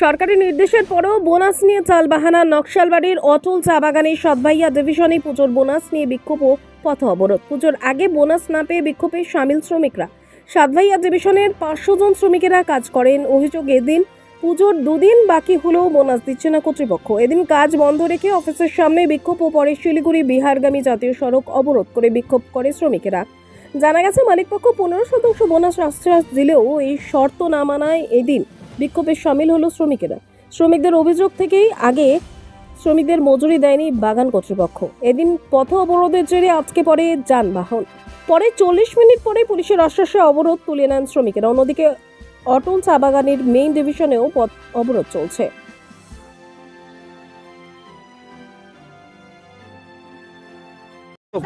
সরকারি নির্দেশের পরেও বোনাস নিয়ে চালবাহানা নকশালবাড়ির অটল চা বাগানের সদভাইয়া ডিভিশনে পুজোর বোনাস নিয়ে বিক্ষোভ ও পথ অবরোধ। পুজোর আগে বোনাস না পেয়ে বিক্ষোভে সামিল শ্রমিকরা। সাতভাইয়া ডিভিশনের পাঁচশো জন শ্রমিকেরা কাজ করেন। অভিযোগ এদিন, পুজোর দুদিন বাকি হলেও বোনাস দিচ্ছে না কর্তৃপক্ষ। এদিন কাজ বন্ধ রেখে অফিসের সামনে বিক্ষোভ ও পরে শিলিগুড়ি, বিহারগামী জাতীয় সড়ক অবরোধ করে বিক্ষোভ করে শ্রমিকেরা। জানা গেছে, মালিকপক্ষ পনেরো শতাংশ বোনাস আশ্বাস দিলেও এই শর্ত না মানায় এদিন। বিক্ষোভে সামিল হলো শ্রমিকেরা শ্রমিকদের অভিযোগ থেকেই আগে শ্রমিকদের মজুরি দেয়নি বাগান কর্তৃপক্ষ এদিন পথ অবরোধের জেরে আজকে পরে যানবাহন পরে চল্লিশ মিনিট পরে পুলিশের আশ্বাসে অবরোধ তুলে নেন শ্রমিকেরা অন্যদিকে অটল চা বাগানের মেইন ডিভিশনেও পথ অবরোধ চলছে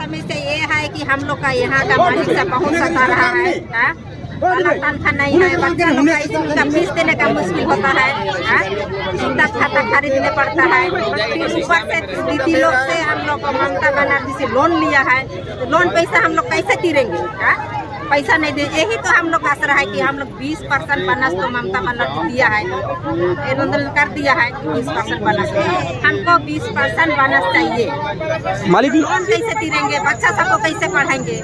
समस्या ये है कि हम लोग का यहाँ का मालिक से बहुत सता रहा है हाँ? खाना तनखा नहीं है बच्चा लोग का स्कूल का फ़ीस देने का मुश्किल होता है हाँ? जूता खाता खरीदने पड़ता है फिर ऊपर से दीदी लोग से हम लोग ममता बनर्जी से लोन लिया है तो लोन पैसा हम लोग कैसे तिरेंगे हाँ? पैसा नहीं दे यही तो हम लोग आसरा है कि हम लोग बीस परसेंट बोनस तो ममता बनर्जी दिया है। कर दिया है बीस परसेंट बोनस। हमको बीस परसेंट बोनस चाहिए। मालिक लोन कैसे तिरेंगे? बच्चा सबको कैसे पढ़ाएँगे?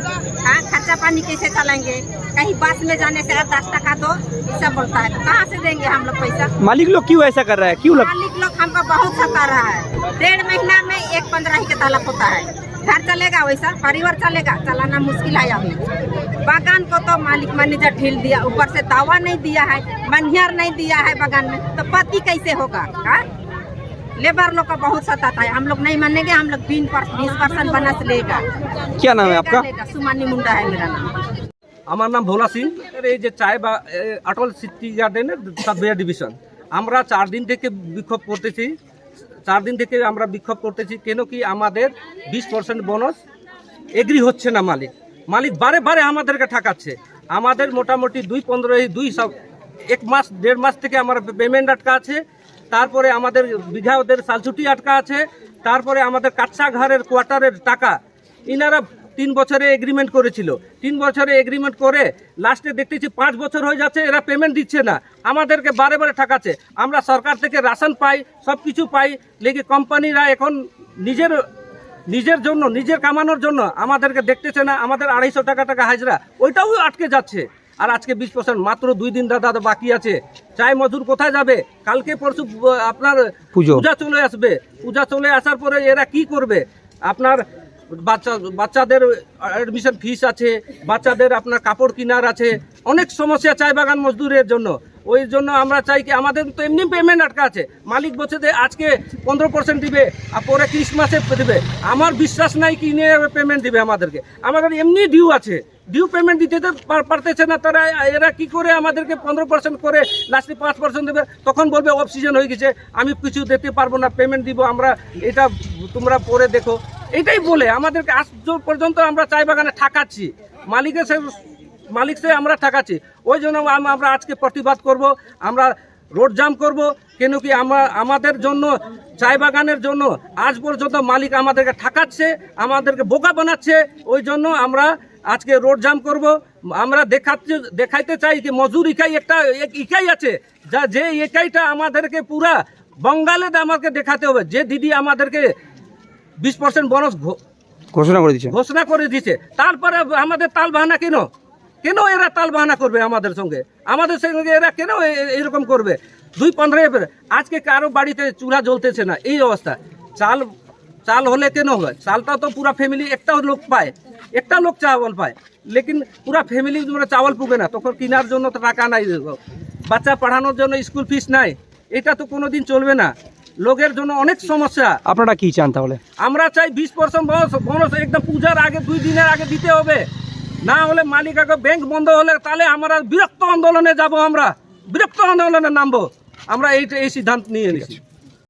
हाँ खर्चा पानी कैसे चलाएँगे? कहीं बस में जाने से दस टका दो सब बोलता है। तो कहाँ से देंगे हम लोग पैसा? मालिक लोग क्यों ऐसा कर रहा है? क्यों लग मालिक लोग हमको बहुत सता रहा है। डेढ़ महीना में एक पंद्रह ही के तलब होता है। घर चलेगा वैसा परिवार चलेगा चलाना मुश्किल है अभी बागान को तो मालिक मैनेजर ढील दिया ऊपर से दावा नहीं दिया है मनिहार नहीं दिया है बागान में तो पति कैसे होगा हाँ? लेबर लोग का बहुत सताता है हम लोग नहीं मानेंगे हम लोग बीस परसेंट बोनस लेगा क्या नाम है आपका लेगा सुमानी मुंडा है मेरा नाम আমার নাম ভোলা সিং এর এই যে চায় বা এ, আটল সিটি গার্ডেনের সাববেয়া ডিভিশন আমরা চার দিন থেকে বিক্ষোভ করতেছি চার দিন থেকে আমরা বিক্ষোভ করতেছি, কেন কি আমাদের বিশ পার্সেন্ট বোনাস এগ্রি হচ্ছে না মালিক। মালিক বারে বারে আমাদেরকে ঠাকাচ্ছে। আমাদের মোটামুটি দুই পনেরো দুই সব এক মাস, দেড় মাস থেকে আমার পেমেন্ট আটকা আছে। তারপরে আমাদের বিঘা ওদের সালছুটি আটকা আছে। তারপরে আমাদের কাচ্চা ঘরের কোয়ার্টারের টাকা, ইনারা তিন বছরে এগ্রিমেন্ট করেছিল। তিন বছরে এগ্রিমেন্ট করে লাস্টে দেখতেছি পাঁচ বছর হয়ে যাচ্ছে এরা পেমেন্ট দিচ্ছে না। আমাদেরকে বারে বারে ঠকাচ্ছে। আমরা সরকার থেকে রাশন পাই সব কিছু পাই লেগে কোম্পানিরা এখন নিজের নিজের জন্য নিজের কামানোর জন্য আমাদেরকে দেখতেছে না আমাদের আড়াইশো টাকা টাকা হাজরা ওইটাও আটকে যাচ্ছে। আর আজকে বিশ পার্সেন্ট মাত্র দুই দিন দাদা বাকি আছে। চায় মজুর কোথায় যাবে? কালকে পরশু আপনার পূজা চলে আসবে। পূজা চলে আসার পরে এরা কি করবে? আপনার বাচ্চা, বাচ্চাদের অ্যাডমিশন ফিস আছে, বাচ্চাদের আপনার কাপড় কেনার আছে, অনেক সমস্যা চায় বাগান মজদুরের জন্য। ওই জন্য আমরা চাই কি আমাদের তো এমনি পেমেন্ট আটকা আছে। মালিক বলছে যে আজকে পনেরো পার্সেন্ট দিবে, আর পরে ক্রিসমাসে দিবে। আমার বিশ্বাস নাই কি নিয়ে পেমেন্ট দিবে আমাদেরকে। আমাদের এমনি ডিউ আছে। ডিউ পেমেন্ট দিতে পারতেছে না। তারা, এরা কি করে আমাদেরকে পনেরো পার্সেন্ট করে লাস্টে পাঁচ পার্সেন্ট দেবে? তখন বলবে অফ সিজন হয়ে গেছে। আমি কিছু দিতে পারব না পেমেন্ট দিব। আমরা, এটা তোমরা পরে দেখো। এটাই বলে, আমাদেরকে আজ পর্যন্ত আমরা চাই বাগানে ঠাকাচ্ছি। মালিকের সে মালিক সে আমরা ঠাকাচ্ছি। ওই জন্য আমরা আজকে প্রতিবাদ করব, আমরা রোড জাম করব, কেন কি আমরা আমাদের জন্য চায় বাগানের জন্য আজ পর্যন্ত মালিক আমাদেরকে ঠাকাচ্ছে, আমাদেরকে বোকা বানাচ্ছে, ওই জন্য আমরা আজকে রোড জাম করব। আমরা দেখাচ্ছে, দেখাইতে চাই যে মজুর ইকাই একটা এক ইকাই আছে, যা যে ইকাইটা আমাদেরকে পুরা বঙ্গালে আমাকে দেখাতে হবে, যে দিদি আমাদেরকে বিশ পার্সেন্ট বোনাস ঘোষণা করে দিচ্ছে ঘোষণা করে দিচ্ছে তারপরে আমাদের তাল বাহানা কেন? কেন এরা তাল বাহানা করবে আমাদের সঙ্গে? আমাদের সঙ্গে এরা কেন এরকম করবে? দুই পনেরো এপ্রিল আজকে কারও বাড়িতে চুলা জ্বলতেছে না এই অবস্থা। চাল চাল হলে কেন হবে চালটা তো পুরা ফ্যামিলি একটা লোক পায় একটা লোক চাওয়াল পায়। লেকিন পুরা ফ্যামিলি মানে চাওয়াল পুগে না তখন কেনার জন্য তো টাকা নাই। বাচ্চা পড়ানোর জন্য স্কুল ফিস নাই। এটা তো কোনো দিন চলবে না। লোকের জন্য অনেক সমস্যা। আপনারা কি চান তাহলে? আমরা চাই বিশ পার্সেন্ট বোনাস বোনাস একদম পূজার আগে দুই দিনের আগে দিতে হবে। না হলে মালিক আগে ব্যাংক বন্ধ হলে তাহলে আমরা বিরক্ত আন্দোলনে যাব আমরা। বিরক্ত আন্দোলনে নামবো। আমরা এই এই সিদ্ধান্ত নিয়ে নিয়েছি